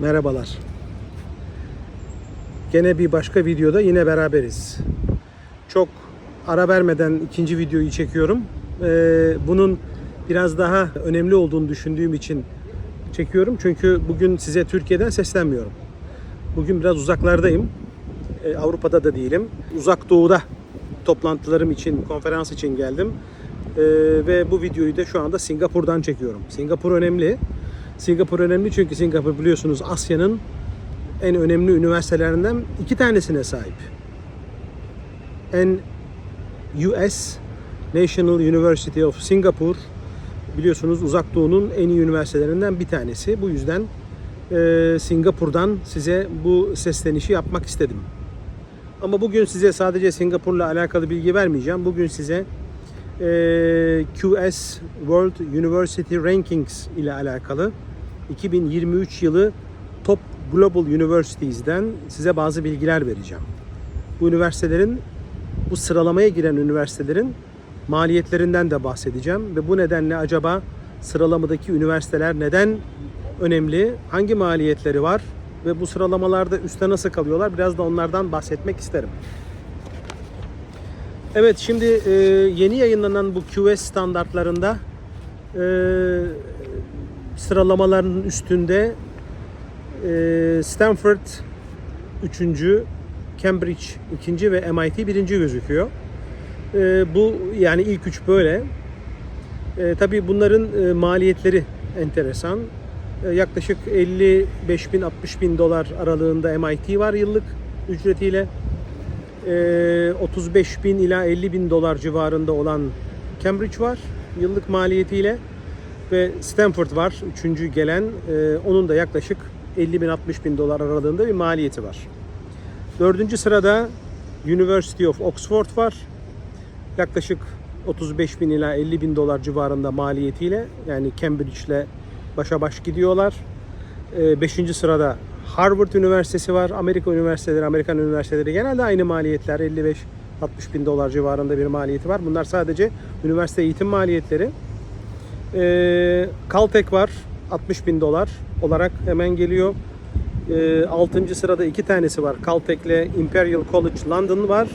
Merhabalar. Gene bir başka videoda yine beraberiz. Çok ara vermeden ikinci videoyu çekiyorum. Ee, bunun biraz daha önemli olduğunu düşündüğüm için çekiyorum. Çünkü bugün size Türkiye'den seslenmiyorum. Bugün biraz uzaklardayım. Ee, Avrupa'da da değilim. Uzak Doğu'da toplantılarım için, konferans için geldim. Ee, ve bu videoyu da şu anda Singapur'dan çekiyorum. Singapur önemli. Singapur önemli çünkü Singapur biliyorsunuz Asya'nın en önemli üniversitelerinden iki tanesine sahip. En US National University of Singapore biliyorsunuz Uzak Doğu'nun en iyi üniversitelerinden bir tanesi. Bu yüzden e, Singapur'dan size bu seslenişi yapmak istedim. Ama bugün size sadece Singapur'la alakalı bilgi vermeyeceğim. Bugün size e, QS World University Rankings ile alakalı 2023 yılı Top Global Universities'den size bazı bilgiler vereceğim. Bu üniversitelerin, bu sıralamaya giren üniversitelerin maliyetlerinden de bahsedeceğim ve bu nedenle acaba sıralamadaki üniversiteler neden önemli, hangi maliyetleri var ve bu sıralamalarda üstte nasıl kalıyorlar biraz da onlardan bahsetmek isterim. Evet şimdi e, yeni yayınlanan bu QS standartlarında e, sıralamaların üstünde e, Stanford 3. Cambridge 2. ve MIT 1. gözüküyor. E, bu yani ilk üç böyle. E, tabii bunların maliyetleri enteresan. Yaklaşık 55 bin 60 bin dolar aralığında MIT var yıllık ücretiyle. E, 35 bin ila 50 bin dolar civarında olan Cambridge var yıllık maliyetiyle ve Stanford var üçüncü gelen e, onun da yaklaşık 50 bin 60 bin dolar aralığında bir maliyeti var. Dördüncü sırada University of Oxford var yaklaşık 35 bin ila 50 bin dolar civarında maliyetiyle yani Cambridge ile başa baş gidiyorlar. 5. sırada Harvard Üniversitesi var. Amerika üniversiteleri, Amerikan üniversiteleri genelde aynı maliyetler 55 60 bin dolar civarında bir maliyeti var. Bunlar sadece üniversite eğitim maliyetleri. Ee, Caltech var 60 bin dolar olarak hemen geliyor. Ee, 6. sırada iki tanesi var. Caltech ile Imperial College London var.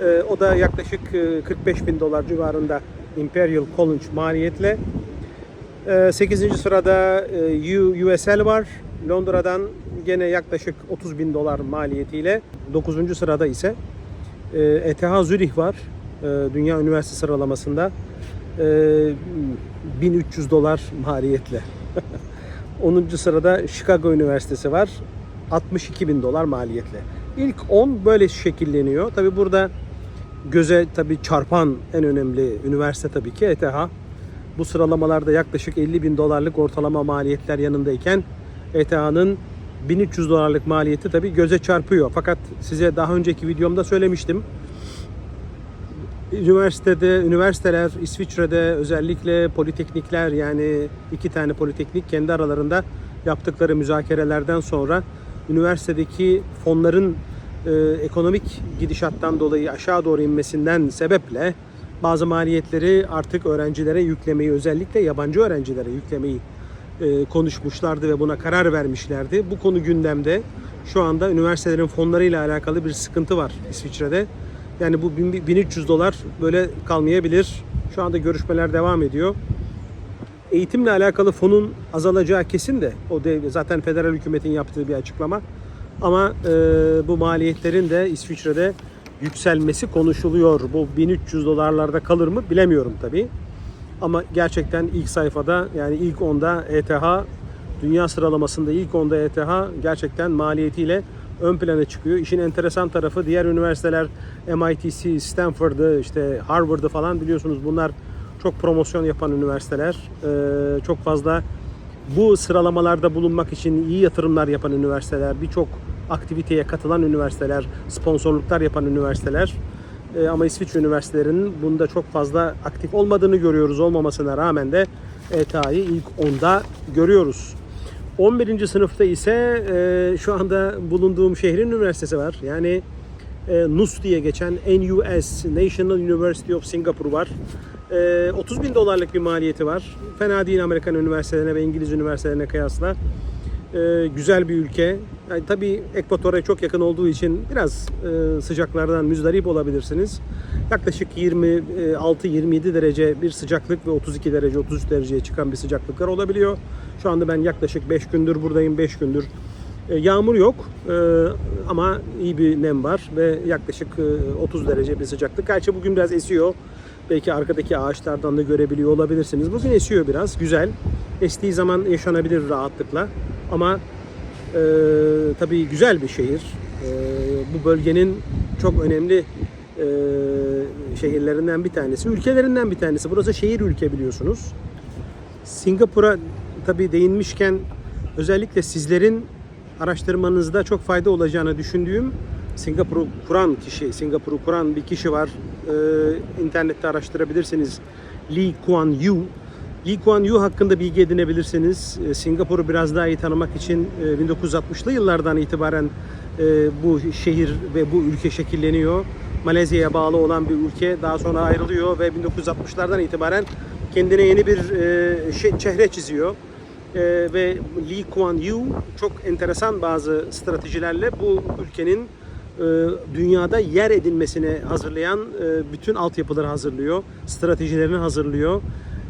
Ee, o da yaklaşık e, 45 bin dolar civarında Imperial College maliyetle. Ee, 8. sırada e, USL var. Londra'dan gene yaklaşık 30 bin dolar maliyetiyle. 9. sırada ise e, ETH Zürih var. E, Dünya Üniversite sıralamasında. E, 1300 dolar maliyetle. 10. sırada Chicago Üniversitesi var. 62 bin dolar maliyetle. İlk 10 böyle şekilleniyor. Tabi burada göze tabi çarpan en önemli üniversite tabii ki ETH. Bu sıralamalarda yaklaşık 50 bin dolarlık ortalama maliyetler yanındayken ETH'nın 1300 dolarlık maliyeti tabii göze çarpıyor. Fakat size daha önceki videomda söylemiştim. Üniversitede, üniversiteler İsviçre'de özellikle politeknikler yani iki tane politeknik kendi aralarında yaptıkları müzakerelerden sonra üniversitedeki fonların e, ekonomik gidişattan dolayı aşağı doğru inmesinden sebeple bazı maliyetleri artık öğrencilere yüklemeyi özellikle yabancı öğrencilere yüklemeyi e, konuşmuşlardı ve buna karar vermişlerdi. Bu konu gündemde. Şu anda üniversitelerin fonlarıyla alakalı bir sıkıntı var İsviçre'de. Yani bu 1300 dolar böyle kalmayabilir. Şu anda görüşmeler devam ediyor. Eğitimle alakalı fonun azalacağı kesin de o dev, zaten federal hükümetin yaptığı bir açıklama. Ama e, bu maliyetlerin de İsviçre'de yükselmesi konuşuluyor. Bu 1300 dolarlarda kalır mı bilemiyorum tabii. Ama gerçekten ilk sayfada yani ilk 10'da ETH dünya sıralamasında ilk 10'da ETH gerçekten maliyetiyle ön plana çıkıyor. İşin enteresan tarafı diğer üniversiteler MIT'si, Stanford'ı, işte Harvard'ı falan biliyorsunuz bunlar çok promosyon yapan üniversiteler. Ee, çok fazla bu sıralamalarda bulunmak için iyi yatırımlar yapan üniversiteler, birçok aktiviteye katılan üniversiteler, sponsorluklar yapan üniversiteler. Ee, ama İsviçre üniversitelerinin bunda çok fazla aktif olmadığını görüyoruz. Olmamasına rağmen de ETA'yı ilk 10'da görüyoruz. 11. sınıfta ise e, şu anda bulunduğum şehrin üniversitesi var. Yani e, NUS diye geçen NUS, National University of Singapore var. E, 30 bin dolarlık bir maliyeti var. Fena değil Amerikan üniversitelerine ve İngiliz üniversitelerine kıyasla. Ee, güzel bir ülke. Yani tabii ekvatora çok yakın olduğu için biraz e, sıcaklardan müzdarip olabilirsiniz. Yaklaşık 26-27 derece bir sıcaklık ve 32 derece 33 dereceye çıkan bir sıcaklıklar olabiliyor. Şu anda ben yaklaşık 5 gündür buradayım. 5 gündür e, Yağmur yok e, ama iyi bir nem var ve yaklaşık e, 30 derece bir sıcaklık. Gerçi bugün biraz esiyor. Belki arkadaki ağaçlardan da görebiliyor olabilirsiniz. Bugün esiyor biraz, güzel. Estiği zaman yaşanabilir rahatlıkla. Ama e, tabii güzel bir şehir. E, bu bölgenin çok önemli e, şehirlerinden bir tanesi, ülkelerinden bir tanesi. Burası şehir ülke biliyorsunuz. Singapur'a tabii değinmişken özellikle sizlerin araştırmanızda çok fayda olacağını düşündüğüm Singapur'u kuran kişi, Singapur'u kuran bir kişi var. Ee, internette araştırabilirsiniz. Lee Kuan Yew. Lee Kuan Yew hakkında bilgi edinebilirsiniz. Ee, Singapur'u biraz daha iyi tanımak için e, 1960'lı yıllardan itibaren e, bu şehir ve bu ülke şekilleniyor. Malezya'ya bağlı olan bir ülke daha sonra ayrılıyor ve 1960'lardan itibaren kendine yeni bir e, çehre çiziyor. E, ve Lee Kuan Yew çok enteresan bazı stratejilerle bu ülkenin e, dünyada yer edinmesine hazırlayan e, bütün altyapıları hazırlıyor, stratejilerini hazırlıyor.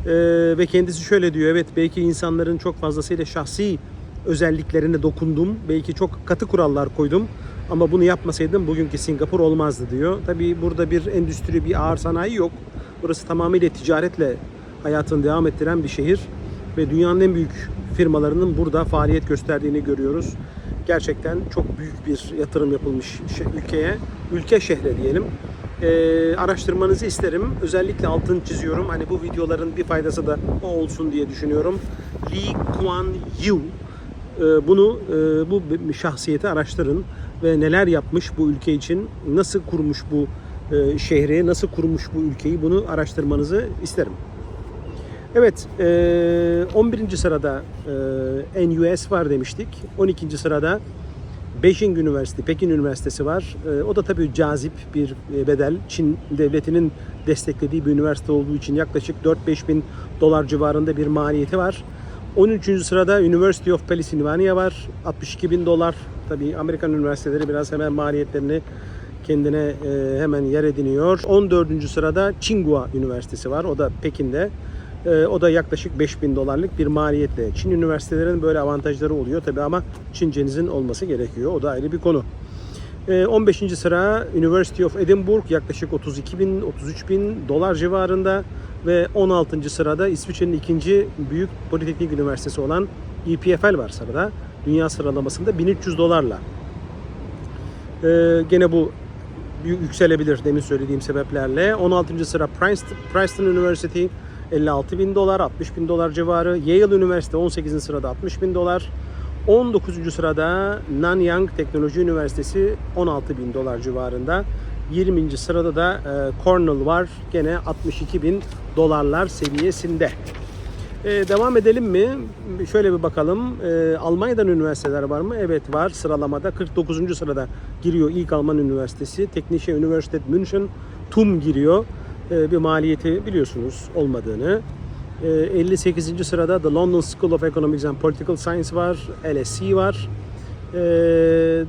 E, ve kendisi şöyle diyor, evet belki insanların çok fazlasıyla şahsi özelliklerine dokundum, belki çok katı kurallar koydum ama bunu yapmasaydım bugünkü Singapur olmazdı diyor. Tabii burada bir endüstri, bir ağır sanayi yok. Burası tamamıyla ticaretle hayatını devam ettiren bir şehir ve dünyanın en büyük firmalarının burada faaliyet gösterdiğini görüyoruz. Gerçekten çok büyük bir yatırım yapılmış ülkeye, ülke şehre diyelim. Ee, araştırmanızı isterim. Özellikle altını çiziyorum. Hani bu videoların bir faydası da o olsun diye düşünüyorum. Lee Kuan Yew. Ee, bunu e, bu şahsiyeti araştırın ve neler yapmış bu ülke için, nasıl kurmuş bu e, şehri, nasıl kurmuş bu ülkeyi bunu araştırmanızı isterim. Evet, e, 11. sırada e, NUS var demiştik. 12. sırada Beijing Üniversitesi, Pekin Üniversitesi var. E, o da tabii cazip bir e, bedel. Çin devletinin desteklediği bir üniversite olduğu için yaklaşık 4-5 bin dolar civarında bir maliyeti var. 13. sırada University of Pennsylvania var. 62 bin dolar. Tabii Amerikan üniversiteleri biraz hemen maliyetlerini kendine e, hemen yer ediniyor. 14. sırada Tsinghua Üniversitesi var. O da Pekin'de. E, o da yaklaşık 5000 dolarlık bir maliyetle. Çin üniversitelerinin böyle avantajları oluyor tabii ama Çincenizin olması gerekiyor. O da ayrı bir konu. E, 15. sıra University of Edinburgh yaklaşık 32 bin 33 bin dolar civarında ve 16. sırada İsviçre'nin ikinci büyük politeknik üniversitesi olan EPFL var sırada. Dünya sıralamasında 1300 dolarla. E, gene bu yükselebilir demin söylediğim sebeplerle. 16. sıra Princeton University 56 bin dolar, 60 bin dolar civarı. Yale Üniversite 18. sırada 60 bin dolar. 19. sırada Nanyang Teknoloji Üniversitesi 16 bin dolar civarında. 20. sırada da e, Cornell var. Gene 62 bin dolarlar seviyesinde. E, devam edelim mi? Şöyle bir bakalım. E, Almanya'dan üniversiteler var mı? Evet var. Sıralamada 49. sırada giriyor ilk Alman üniversitesi. Technische Universität München TUM giriyor. E, bir maliyeti biliyorsunuz olmadığını. E, 58. sırada The London School of Economics and Political Science var. LSE var. E,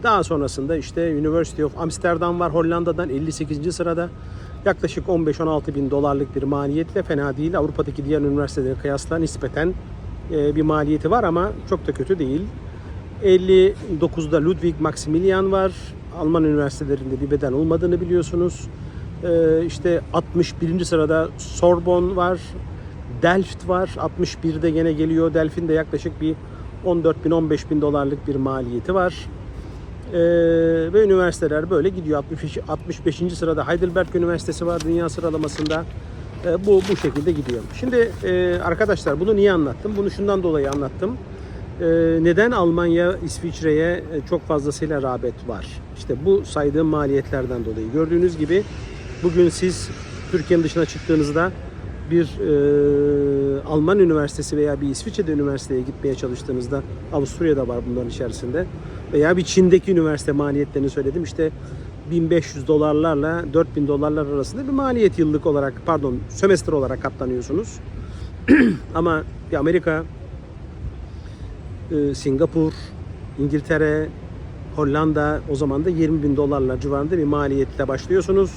daha sonrasında işte University of Amsterdam var Hollanda'dan 58. sırada. Yaklaşık 15-16 bin dolarlık bir maliyetle fena değil. Avrupa'daki diğer üniversitelere kıyasla nispeten e, bir maliyeti var ama çok da kötü değil. 59'da Ludwig Maximilian var. Alman üniversitelerinde bir beden olmadığını biliyorsunuz. Ee, işte 61. sırada Sorbonne var. Delft var. 61'de gene geliyor. Delft'in de yaklaşık bir 14 bin 15 bin dolarlık bir maliyeti var. Ee, ve üniversiteler böyle gidiyor. 65, 65. sırada Heidelberg Üniversitesi var dünya sıralamasında. Ee, bu bu şekilde gidiyor. Şimdi e, arkadaşlar bunu niye anlattım? Bunu şundan dolayı anlattım. Ee, neden Almanya, İsviçre'ye e, çok fazlasıyla rağbet var? İşte bu saydığım maliyetlerden dolayı. Gördüğünüz gibi bugün siz Türkiye'nin dışına çıktığınızda bir e, Alman üniversitesi veya bir İsviçre'de üniversiteye gitmeye çalıştığınızda Avusturya'da var bunların içerisinde veya bir Çin'deki üniversite maliyetlerini söyledim işte 1500 dolarlarla 4000 dolarlar arasında bir maliyet yıllık olarak pardon sömestr olarak katlanıyorsunuz. Ama bir Amerika e, Singapur, İngiltere, Hollanda o zaman da 20 bin dolarlar civarında bir maliyetle başlıyorsunuz.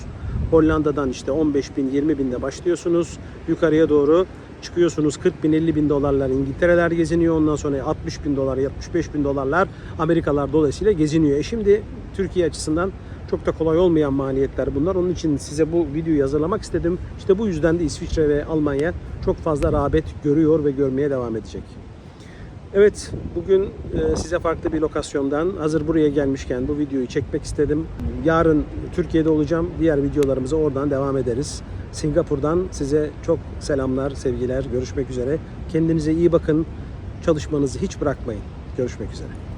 Hollanda'dan işte 15 bin 20 binde başlıyorsunuz. Yukarıya doğru çıkıyorsunuz 40 bin 50 bin dolarlar İngiltere'ler geziniyor. Ondan sonra 60 bin dolar 75 bin dolarlar Amerikalar dolayısıyla geziniyor. E şimdi Türkiye açısından çok da kolay olmayan maliyetler bunlar. Onun için size bu videoyu hazırlamak istedim. İşte bu yüzden de İsviçre ve Almanya çok fazla rağbet görüyor ve görmeye devam edecek. Evet, bugün e, size farklı bir lokasyondan hazır buraya gelmişken bu videoyu çekmek istedim. Yarın Türkiye'de olacağım. Diğer videolarımıza oradan devam ederiz. Singapur'dan size çok selamlar, sevgiler. Görüşmek üzere. Kendinize iyi bakın. Çalışmanızı hiç bırakmayın. Görüşmek üzere.